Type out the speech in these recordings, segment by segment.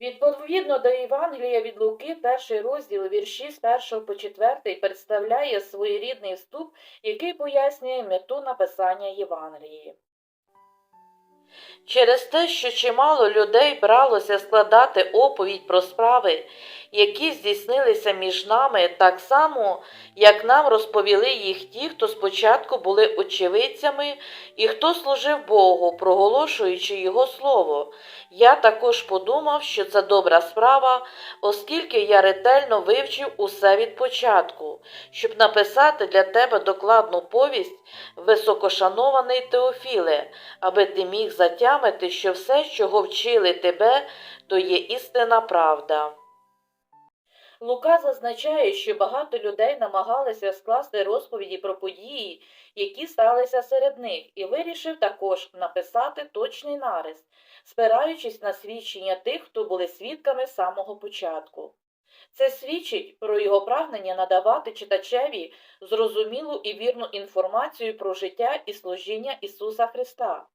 Відповідно до Євангелія від Луки, перший розділ вірші з 1 по 4 представляє своєрідний вступ, який пояснює мету написання Євангелії. Через те, що чимало людей бралося складати оповідь про справи, які здійснилися між нами, так само, як нам розповіли їх ті, хто спочатку були очевидцями і хто служив Богу, проголошуючи Його Слово. Я також подумав, що це добра справа, оскільки я ретельно вивчив усе від початку, щоб написати для тебе докладну повість, високошанований Теофіле, аби ти міг затямити, що все, чого вчили тебе, то є істина правда. Лука зазначає, що багато людей намагалися скласти розповіді про події, які сталися серед них, і вирішив також написати точний нарис, спираючись на свідчення тих, хто були свідками самого початку. Це свідчить про його прагнення надавати читачеві зрозумілу і вірну інформацію про життя і служіння Ісуса Христа.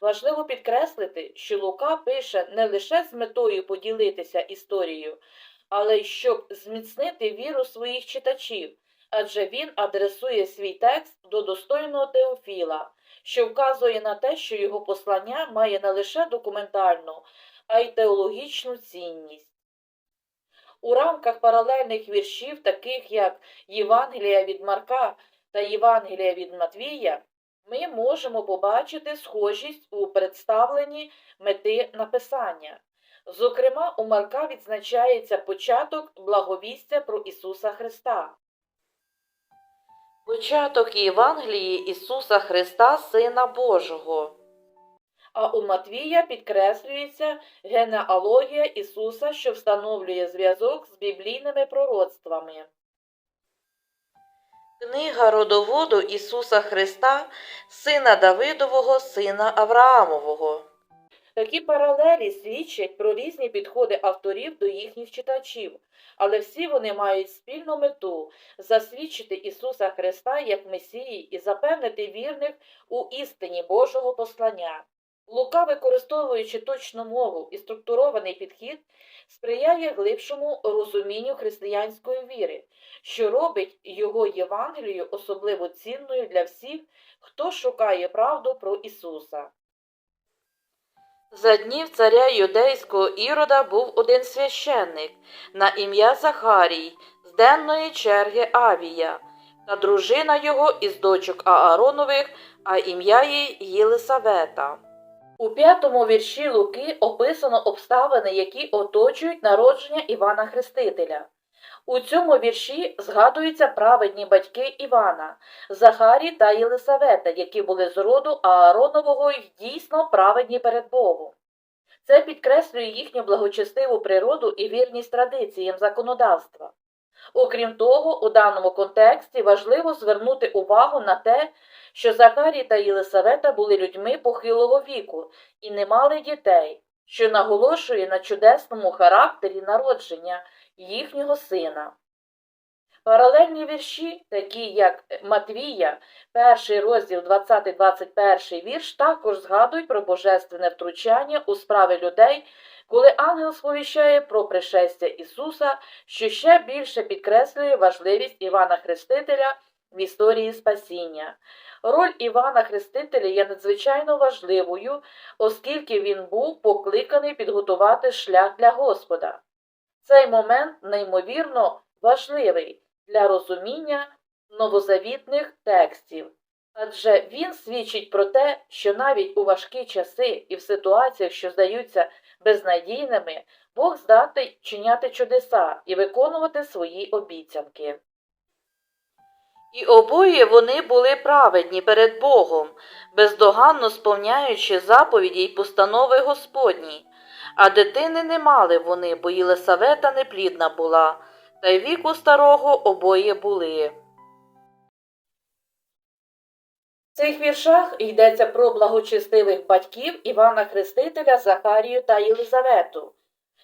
Важливо підкреслити, що Лука пише не лише з метою поділитися історією, але й щоб зміцнити віру своїх читачів, адже він адресує свій текст до достойного Теофіла, що вказує на те, що його послання має не лише документальну, а й теологічну цінність. У рамках паралельних віршів, таких як Євангелія від Марка та Євангелія від Матвія, ми можемо побачити схожість у представленні мети написання. Зокрема, у Марка відзначається початок благовістя про Ісуса Христа. Початок Євангелії Ісуса Христа, Сина Божого. А у Матвія підкреслюється генеалогія Ісуса, що встановлює зв'язок з біблійними пророцтвами. Книга родоводу Ісуса Христа, сина Давидового, сина Авраамового. Такі паралелі свідчать про різні підходи авторів до їхніх читачів, але всі вони мають спільну мету засвідчити Ісуса Христа як Месії і запевнити вірних у істині Божого послання. Лука, використовуючи точну мову і структурований підхід, сприяє глибшому розумінню християнської віри, що робить його Євангелію особливо цінною для всіх, хто шукає правду про Ісуса. За днів царя юдейського Ірода був один священник на ім'я Захарій з денної черги Авія, та дружина його із дочок Ааронових, а ім'я їй Єлисавета. У п'ятому вірші Луки описано обставини, які оточують народження Івана Хрестителя. У цьому вірші згадуються праведні батьки Івана, Захарій та Єлисавета, які були з роду Ааронового й дійсно праведні перед Богом. Це підкреслює їхню благочестиву природу і вірність традиціям законодавства. Окрім того, у даному контексті важливо звернути увагу на те, що Захарій та Єлисавета були людьми похилого віку і не мали дітей, що наголошує на чудесному характері народження їхнього сина. Паралельні вірші, такі як Матвія, перший розділ 20-21 вірш, також згадують про божественне втручання у справи людей, коли ангел сповіщає про пришестя Ісуса, що ще більше підкреслює важливість Івана Хрестителя в історії спасіння. Роль Івана Хрестителя є надзвичайно важливою, оскільки він був покликаний підготувати шлях для Господа. Цей момент неймовірно важливий для розуміння новозавітних текстів, адже він свідчить про те, що навіть у важкі часи і в ситуаціях, що здаються безнадійними, Бог здатний чиняти чудеса і виконувати свої обіцянки. І обоє вони були праведні перед Богом, бездоганно сповняючи заповіді й постанови Господні. А дитини не мали вони, бо Єлисавета неплідна була, та й віку старого обоє були. В цих віршах йдеться про благочестивих батьків Івана Хрестителя, Захарію та Єлизавету.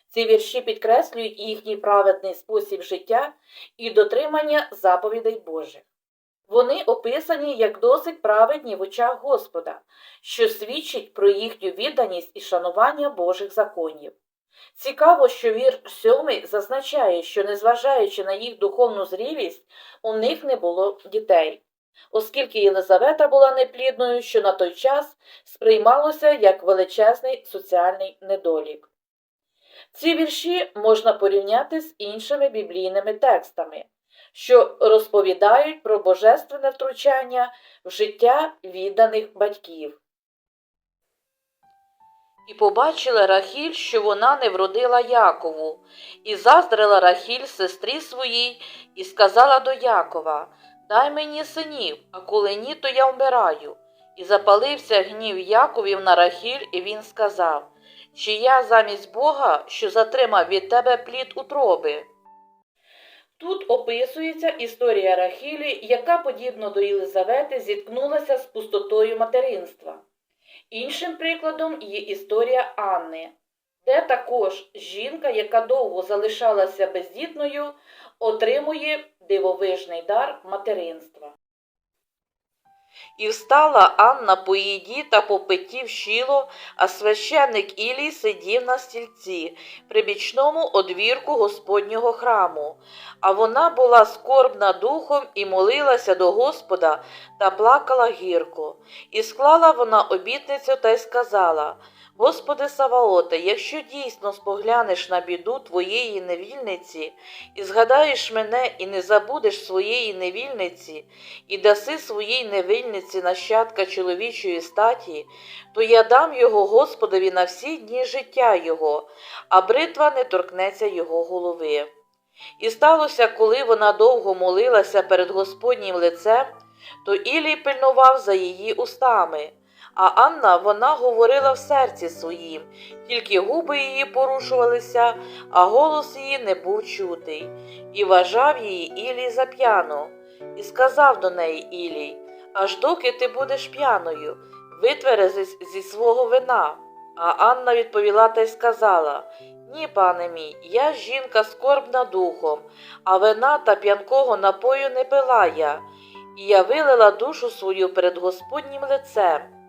Ці вірші підкреслюють їхній праведний спосіб життя і дотримання заповідей Божих. Вони описані як досить праведні в очах Господа, що свідчить про їхню відданість і шанування Божих законів. Цікаво, що вір сьомий зазначає, що незважаючи на їх духовну зрілість, у них не було дітей, оскільки Єлизавета була неплідною, що на той час сприймалося як величезний соціальний недолік. Ці вірші можна порівняти з іншими біблійними текстами, що розповідають про божественне втручання в життя відданих батьків. І побачила Рахіль, що вона не вродила Якову, і заздрила Рахіль сестрі своїй, і сказала до Якова Дай мені синів, а коли ні, то я вмираю. І запалився гнів Яковів на Рахіль, і він сказав Чи я замість Бога, що затримав від тебе плід утроби? Тут описується історія Рахілі, яка, подібно до Єлизавети, зіткнулася з пустотою материнства. Іншим прикладом є історія Анни, де також жінка, яка довго залишалася бездітною, отримує дивовижний дар материнства. І встала Анна по їді та по питі щіло, а священник Ілій сидів на стільці при бічному одвірку Господнього храму. А вона була скорбна духом і молилася до Господа та плакала гірко. І склала вона обітницю та й сказала Господи Саваоте, якщо дійсно споглянеш на біду твоєї невільниці, і згадаєш мене і не забудеш своєї невільниці, і даси своїй невільниці нащадка чоловічої статі, то я дам його Господові на всі дні життя його, а бритва не торкнеться його голови. І сталося, коли вона довго молилася перед Господнім лицем, то Ілій пильнував за її устами. А Анна вона говорила в серці своїм, тільки губи її порушувалися, а голос її не був чутий, і вважав її Ілій за п'яну. І сказав до неї Ілій Аж доки ти будеш п'яною, витверезись зі свого вина. А Анна відповіла та й сказала Ні, пане мій, я жінка скорбна духом, а вина та п'янкого напою не пила я, і я вилила душу свою перед Господнім лицем.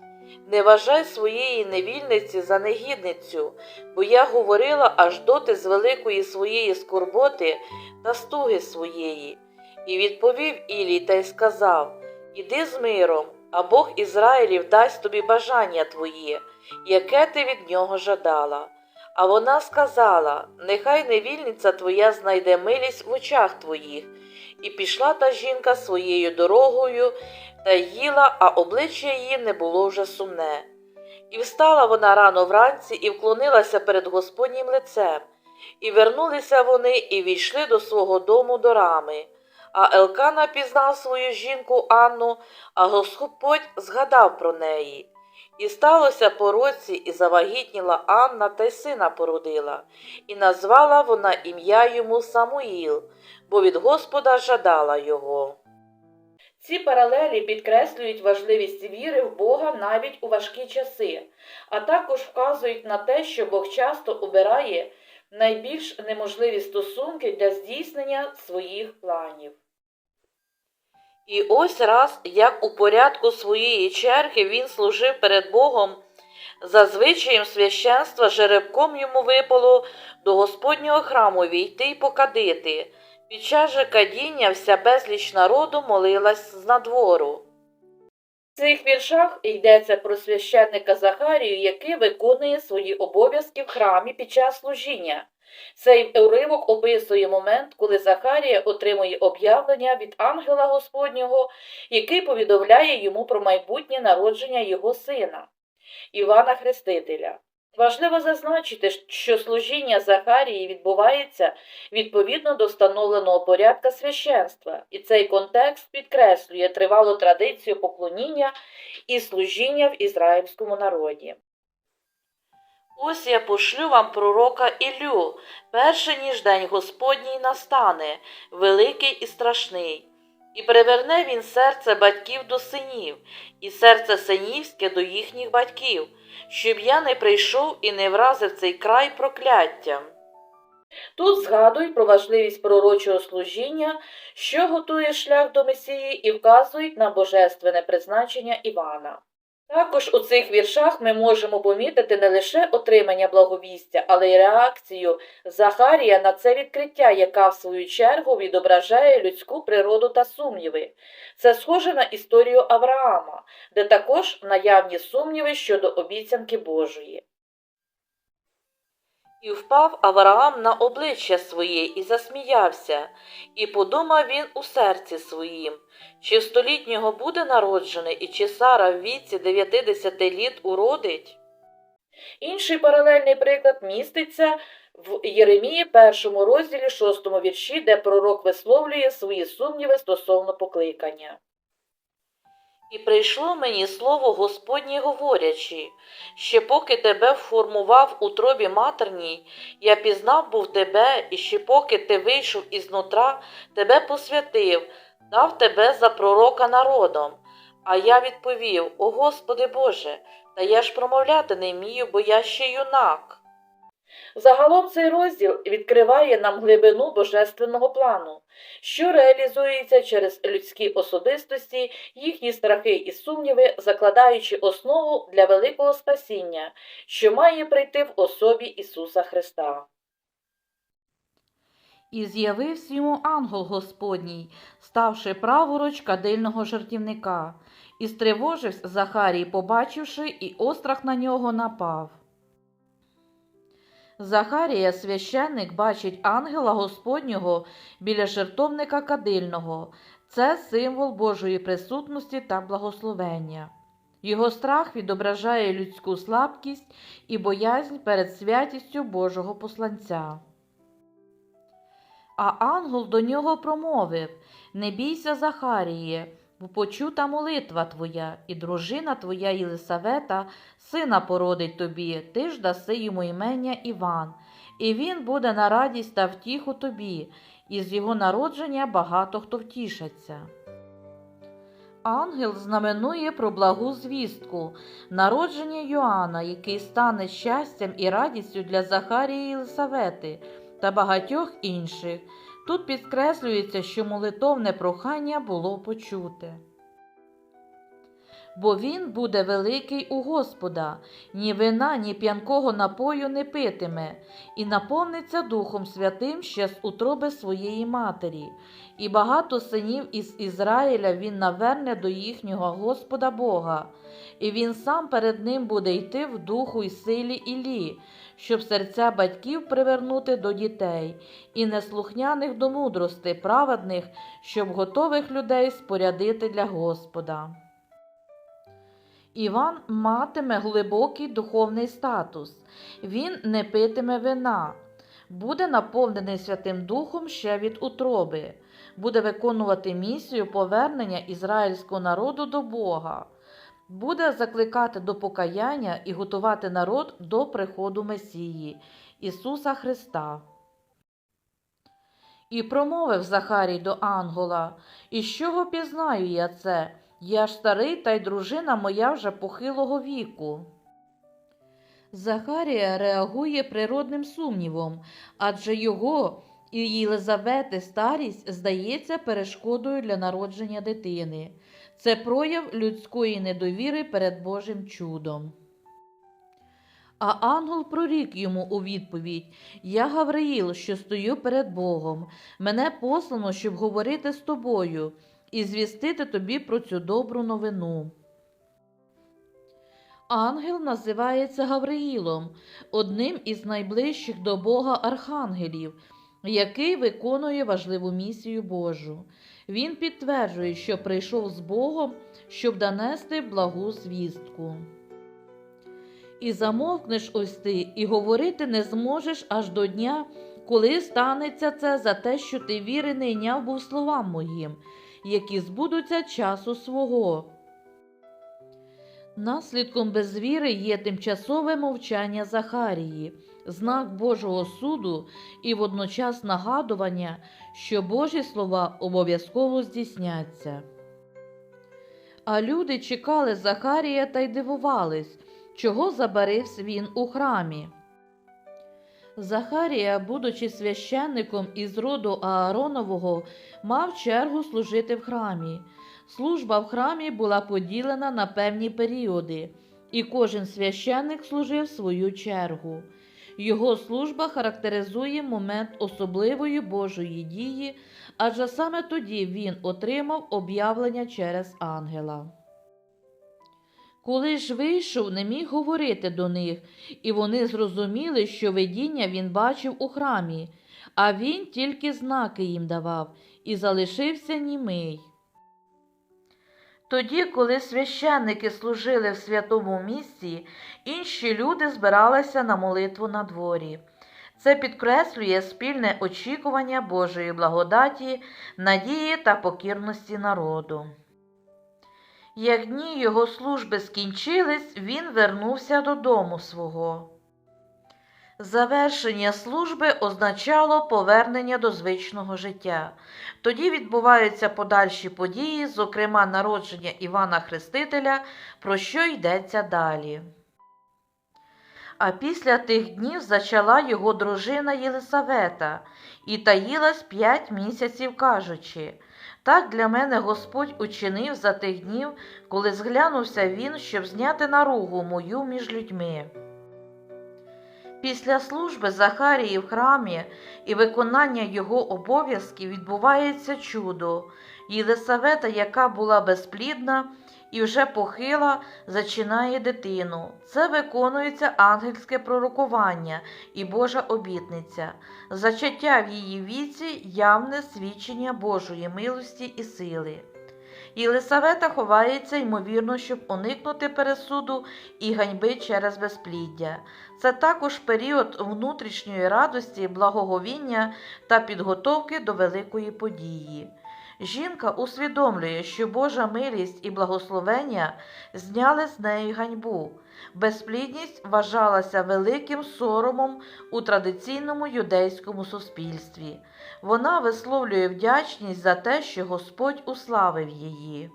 Не вважай своєї невільниці за негідницю, бо я говорила аж доти з великої своєї скорботи та стуги своєї. І відповів Ілій та й сказав Іди з миром, а Бог Ізраїлів дасть тобі бажання твоє, яке ти від нього жадала. А вона сказала Нехай невільниця твоя знайде милість в очах твоїх. І пішла та жінка своєю дорогою та їла, а обличчя її не було вже сумне. І встала вона рано вранці і вклонилася перед Господнім лицем, і вернулися вони і війшли до свого дому до рами. А Елкана пізнав свою жінку Анну, а Господь згадав про неї. І сталося по році, і завагітніла Анна та й сина породила, і назвала вона ім'я йому Самуїл, бо від Господа жадала його. Ці паралелі підкреслюють важливість віри в Бога навіть у важкі часи, а також вказують на те, що Бог часто обирає найбільш неможливі стосунки для здійснення своїх планів. І ось раз, як у порядку своєї черги він служив перед Богом, за звичаєм священства жеребком йому випало до Господнього храму війти й покадити. Під час же кадіння вся безліч народу молилась з надвору. В цих віршах йдеться про священника Захарію, який виконує свої обов'язки в храмі під час служіння. Цей уривок описує момент, коли Захарія отримує об'явлення від ангела Господнього, який повідомляє йому про майбутнє народження його сина, Івана Хрестителя. Важливо зазначити, що служіння Захарії відбувається відповідно до встановленого порядка священства, і цей контекст підкреслює тривалу традицію поклоніння і служіння в ізраїльському народі. Ось я пошлю вам пророка Іллю, перше ніж день Господній настане, великий і страшний. І приверне він серце батьків до синів, і серце синівське до їхніх батьків, щоб я не прийшов і не вразив цей край прокляттям. Тут згадують про важливість пророчого служіння, що готує шлях до Месії і вказують на божественне призначення Івана. Також у цих віршах ми можемо помітити не лише отримання благовістя, але й реакцію Захарія на це відкриття, яка в свою чергу відображає людську природу та сумніви. Це схоже на історію Авраама, де також наявні сумніви щодо обіцянки Божої. І впав Авраам на обличчя своє і засміявся, і подумав він у серці своїм, чи столітнього буде народжений, і чи Сара в віці 90 літ уродить? Інший паралельний приклад міститься в Єремії першому розділі шостому вірші, де пророк висловлює свої сумніви стосовно покликання. І прийшло мені слово Господнє говорячи, ще поки тебе вформував у тробі матерній, я пізнав був тебе, і ще поки ти вийшов із нутра, тебе посвятив, дав тебе за пророка народом. А я відповів: О Господи Боже, та я ж промовляти не вмію, бо я ще юнак. Загалом цей розділ відкриває нам глибину божественного плану, що реалізується через людські особистості, їхні страхи і сумніви, закладаючи основу для великого спасіння, що має прийти в особі Ісуса Христа. І з'явився йому ангел Господній, ставши праворуч кадильного жартівника, і стривожився Захарій, побачивши, і острах на нього напав. Захарія, священник, бачить ангела Господнього біля жертовника кадильного. Це символ Божої присутності та благословення. Його страх відображає людську слабкість і боязнь перед святістю Божого посланця. А ангел до нього промовив Не бійся, Захаріє, бо почута молитва твоя, і дружина твоя Єлисавета сина породить тобі, ти ж даси йому імення Іван, і він буде на радість та втіху тобі, і з його народження багато хто втішаться. Ангел знаменує про благу звістку, народження Йоанна, який стане щастям і радістю для Захарії Єлисавети та багатьох інших. Тут підкреслюється, що молитовне прохання було почуте. Бо він буде великий у Господа, ні вина, ні п'янкого напою не питиме, і наповниться Духом Святим ще з утроби своєї матері, і багато синів із Ізраїля він наверне до їхнього Господа Бога, і він сам перед ним буде йти в духу й силі Іллі, щоб серця батьків привернути до дітей, і неслухняних до мудрости, праведних, щоб готових людей спорядити для Господа. Іван матиме глибокий духовний статус, він не питиме вина, буде наповнений Святим Духом ще від утроби, буде виконувати місію повернення ізраїльського народу до Бога, буде закликати до покаяння і готувати народ до приходу Месії, Ісуса Христа. І промовив Захарій до ангела, І з чого пізнаю я це? Я старий, та й дружина моя вже похилого віку. Захарія реагує природним сумнівом, адже його і Єлизавети старість здається перешкодою для народження дитини. Це прояв людської недовіри перед Божим чудом. А ангел прорік йому у відповідь Я Гавриїл, що стою перед Богом. Мене послано, щоб говорити з тобою і звістити тобі про цю добру новину. Ангел називається Гавриїлом, одним із найближчих до Бога архангелів, який виконує важливу місію Божу. Він підтверджує, що прийшов з Богом, щоб донести благу звістку. І замовкнеш ось ти, і говорити не зможеш аж до дня, коли станеться це за те, що ти віри не йняв був словам моїм, які збудуться часу свого. Наслідком безвіри є тимчасове мовчання Захарії, знак Божого суду і водночас нагадування, що Божі слова обов'язково здійсняться. А люди чекали Захарія та й дивувались, чого забарився він у храмі. Захарія, будучи священником із роду Ааронового, мав чергу служити в храмі. Служба в храмі була поділена на певні періоди, і кожен священник служив свою чергу. Його служба характеризує момент особливої Божої дії, адже саме тоді він отримав об'явлення через ангела. Коли ж вийшов, не міг говорити до них, і вони зрозуміли, що видіння він бачив у храмі, а він тільки знаки їм давав і залишився німий. Тоді, коли священники служили в святому місці, інші люди збиралися на молитву на дворі. Це підкреслює спільне очікування Божої благодаті, надії та покірності народу. Як дні його служби скінчились, він вернувся додому свого. Завершення служби означало повернення до звичного життя. Тоді відбуваються подальші події, зокрема народження Івана Хрестителя, про що йдеться далі. А після тих днів зачала його дружина Єлисавета і таїлась п'ять місяців, кажучи так для мене Господь учинив за тих днів, коли зглянувся він, щоб зняти наругу мою між людьми. Після служби Захарії в храмі і виконання його обов'язків відбувається чудо. Єлисавета, яка була безплідна і вже похила, зачинає дитину. Це виконується ангельське пророкування і Божа обітниця. Зачаття в її віці явне свідчення Божої милості і сили. Єлисавета ховається, ймовірно, щоб уникнути пересуду і ганьби через безпліддя. Це також період внутрішньої радості, благоговіння та підготовки до великої події. Жінка усвідомлює, що Божа милість і благословення зняли з неї ганьбу. Безплідність вважалася великим соромом у традиційному юдейському суспільстві. Вона висловлює вдячність за те, що Господь уславив її.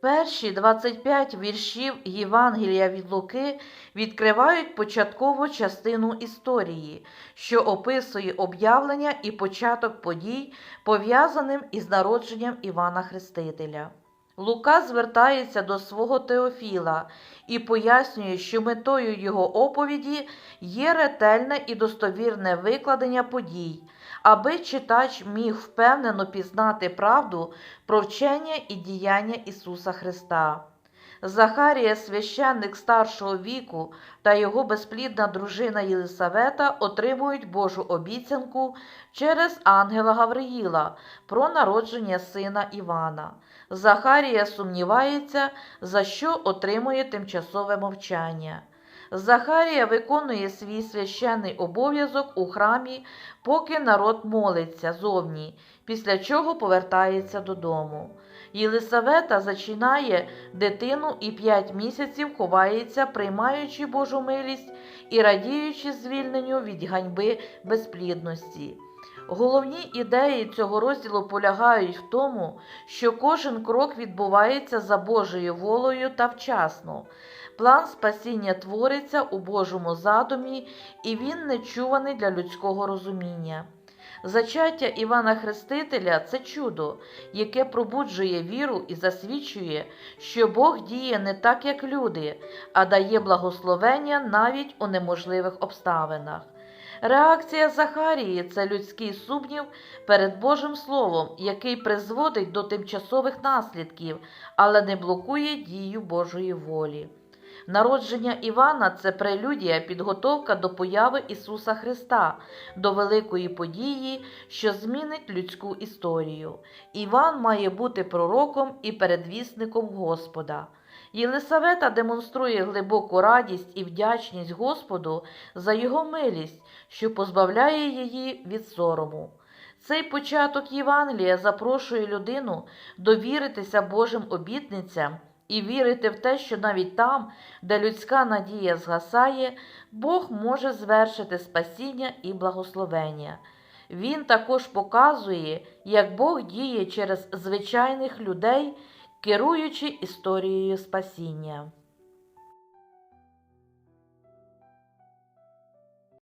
Перші 25 віршів Євангелія від Луки відкривають початкову частину історії, що описує об'явлення і початок подій, пов'язаним із народженням Івана Хрестителя. Лука звертається до свого Теофіла і пояснює, що метою його оповіді є ретельне і достовірне викладення подій, аби читач міг впевнено пізнати правду про вчення і діяння Ісуса Христа. Захарія, священник старшого віку та його безплідна дружина Єлисавета отримують Божу обіцянку через ангела Гавриїла про народження сина Івана. Захарія сумнівається, за що отримує тимчасове мовчання. Захарія виконує свій священний обов'язок у храмі, поки народ молиться зовні, після чого повертається додому. Єлисавета зачинає дитину і п'ять місяців ховається, приймаючи Божу милість і радіючи звільненню від ганьби безплідності. Головні ідеї цього розділу полягають в тому, що кожен крок відбувається за Божою волею та вчасно. План спасіння твориться у Божому задумі, і він нечуваний для людського розуміння. Зачаття Івана Хрестителя це чудо, яке пробуджує віру і засвідчує, що Бог діє не так, як люди, а дає благословення навіть у неможливих обставинах. Реакція Захарії це людський сумнів перед Божим Словом, який призводить до тимчасових наслідків, але не блокує дію Божої волі. Народження Івана це прелюдія, підготовка до появи Ісуса Христа, до великої події, що змінить людську історію. Іван має бути пророком і передвісником Господа. Єлисавета демонструє глибоку радість і вдячність Господу за його милість, що позбавляє її від сорому. Цей початок Євангелія запрошує людину довіритися Божим обітницям і вірити в те, що навіть там, де людська надія згасає, Бог може звершити спасіння і благословення. Він також показує, як Бог діє через звичайних людей, керуючи історією спасіння.